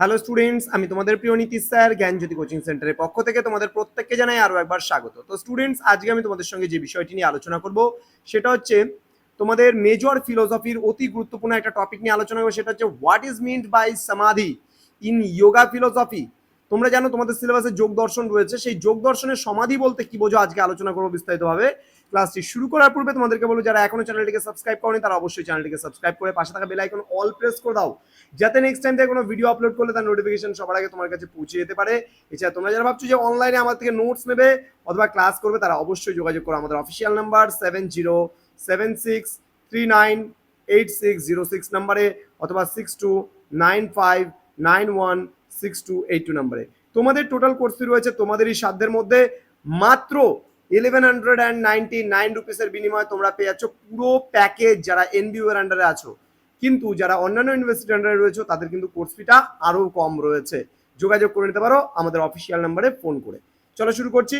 Hello students আমি তোমাদের প্রিয় নীতিশ স্যার, জ্ঞানজ্যোতি কোচিং সেন্টারের পক্ষ থেকে তোমাদের প্রত্যেককে জানাই আরও একবার স্বাগত। তো স্টুডেন্টস আজকে আমি তোমাদের সঙ্গে যে বিষয়টি নিয়ে আলোচনা করব, সেটা হচ্ছে তোমাদের মেজর ফিলোসফির অতি গুরুত্বপূর্ণ একটা টপিক নিয়ে আলোচনা করব, সেটা হচ্ছে what is meant by samadhi in yoga philosophy তোমরা জানো তোমাদের সিলেবাসে যোগ দর্শন রয়েছে, সেই যোগ দর্শনের সমাধি বলতে কি বোঝো? আজকে আলোচনা করব বিস্তারিতভাবে। ক্লাসটি শুরু করার পূর্বে তোমাদেরকে বলব, যারা এখনও চ্যানেলটিকে সাবস্ক্রাইব করেনি, তারা অবশ্যই চ্যানেলটিকে সাবস্ক্রাইব করে পাশে থাকা বেল আইকন অল প্রেস করে দাও। যাতে নেক্সট টাইম থেকে কোনো ভিডিও আপলোড করলে তার নোটিফিকেশন সবার আগে তোমার কাছে পৌঁছে যেতে পারে। এছাড়া তোমরা যারা ভাবছ যে অনলাইনে আমার থেকে নোটস নেবে অথবা ক্লাস করবে, তারা অবশ্যই যোগাযোগ করো আমাদের official number seven zero seven six three nine eight six zero six নাম্বারে অথবা six two nine five nine one six two eight two নাম্বারে তোমাদের টোটাল কোর্স ফি রয়েছে তোমাদেরই সাধ্যের মধ্যে মাত্র eleven hundred and ninety nine রুপিসের বিনিময়ে তোমরা পেয়ে যাচ্ছ পুরো প্যাকেজ যারা এনবিউ এর আন্ডারে আছো। কিন্তু যারা অন্যান্য ইউনিভার্সিটির আন্ডারে রয়েছে, তাদের কিন্তু কোর্স ফিটা আরও কম রয়েছে। যোগাযোগ করে নিতে পারো আমাদের অফিসিয়াল নাম্বারে ফোন করে। চলো শুরু করছি।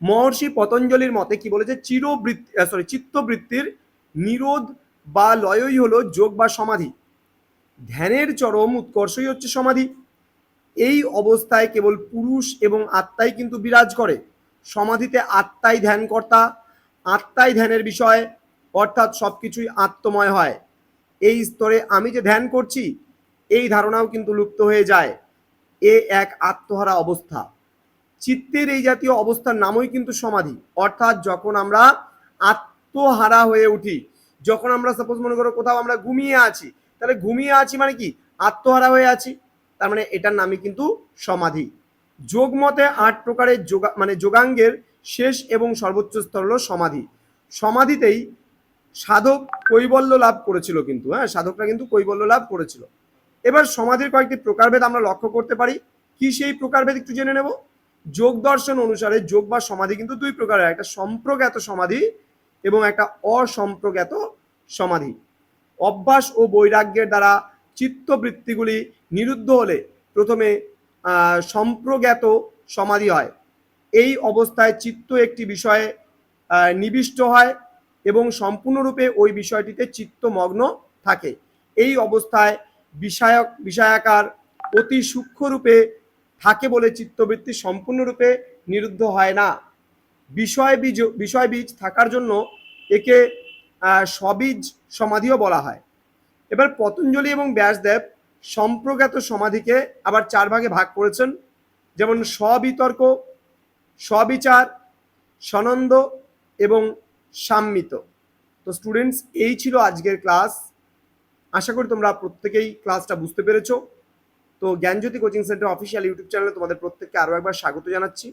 মহর্ষি পতঞ্জলির মতে কি বলেছে? চিরবৃত্তি সরি চিত্তবৃত্তির নিরোধ বা লয়ই হলো যোগ বা সমাধি। ধ্যানের চরম উৎকর্ষই হচ্ছে সমাধি। এই অবস্থায় কেবল পুরুষ এবং আত্মাই কিন্তু বিরাজ করে। সমাধিতে আত্মাই ধ্যানকর্তা, আত্মাই ধ্যানের বিষয়, অর্থাৎ সব কিছুই আত্মময় হয়। এই স্তরে আমি যে ধ্যান করছি, এই ধারণাও কিন্তু লুপ্ত হয়ে যায়। এ এক আত্মহারা অবস্থা। চিত্তের এই জাতীয় অবস্থার নামই কিন্তু সমাধি। অর্থাৎ যখন আমরা আত্মহারা হয়ে উঠি, যখন আমরা সাপোজ মনে করো কোথাও আমরা ঘুমিয়ে আছি, তাহলে ঘুমিয়ে আছি মানে কি? আত্মহারা হয়ে আছি। তার মানে এটার নামই কিন্তু সমাধি। যোগ মতে আট প্রকারের যোগা মানে যোগাঙ্গের শেষ এবং সর্বোচ্চ স্তর হলো সমাধি। সমাধিতেই সাধক কৈবল্য লাভ করেছিল কিন্তু হ্যাঁ সাধকরা কিন্তু কৈবল্য লাভ করেছিল। এবার সমাধির কয়েকটি প্রকারভেদ আমরা লক্ষ্য করতে পারি। কি সেই প্রকারভেদ একটু জেনে নেব? যোগ দর্শন অনুসারে যোগ বা সমাধি কিন্তু দুই প্রকারের, একটা সম্প্রজ্ঞাত সমাধি এবং একটা অসম্প্রজ্ঞাত সমাধি। অভ্যাস ও বৈরাগ্যের দ্বারা চিত্তবৃত্তিগুলি নিরুদ্ধ হলে প্রথমে সম্প্রজ্ঞাত সমাধি হয়। এই অবস্থায় চিত্ত একটি বিষয়ে নিবিষ্ট হয় এবং সম্পূর্ণরূপে ওই বিষয়টিতে চিত্তমগ্ন থাকে। এই অবস্থায় বিষয়ক, বিষয়াকার অতি সূক্ষ্মরূপে থাকে বলে চিত্তবৃত্তি সম্পূর্ণরূপে নিরুদ্ধ হয় না। বিষয় বীজ বিষয় বীজ থাকার জন্য একে সবীজ সমাধিও বলা হয়। এবার পতঞ্জলি এবং ব্যাসদেব সম্প্রজ্ঞাত সমাধিকে আবার চার ভাগে ভাগ করেছেন। যেমন স্ববিতর্ক, স্ববিচার সনন্দ এবং সাম্মিত। তো স্টুডেন্টস এই ছিল আজকের ক্লাস আশা করি তোমরা প্রত্যেকেই ক্লাসটা বুঝতে পেরেছ। তো Gyanjyoti coaching centre official YouTube চ্যানেলে তোমাদের প্রত্যেককে আরও একবার স্বাগত জানাচ্ছি।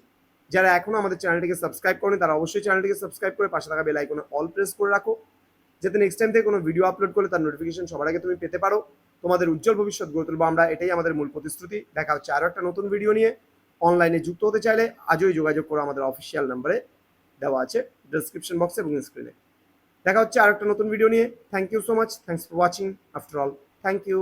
যারা এখনও আমাদের চ্যানেলটিকে সাবস্ক্রাইব করেনি, তারা অবশ্যই চ্যানেলটিকে সাবস্ক্রাইব করে পাশে থাকা বেল আইকনে অল প্রেস করে রাখো। যাতে নেক্সট টাইম থেকে কোনো ভিডিও আপলোড করলে তার নোটিফিকেশন সবার আগে তুমি পেতে পারো। তোমাদের উজ্জ্বল ভবিষ্যৎ গড়ে তুলবো আমরা, এটাই আমাদের মূল প্রতিশ্রুতি। দেখা হচ্ছে আরও একটা নতুন ভিডিও নিয়ে। অনলাইনে যুক্ত হতে চাইলে আজই যোগাযোগ করো, আমাদের অফিসিয়াল নাম্বারে দেওয়া আছে ডিসক্রিপশন বক্সে এবং স্ক্রিনে দেখা হচ্ছে আর একটা নতুন ভিডিও নিয়ে। Thank you so much thanks for watching after all thank you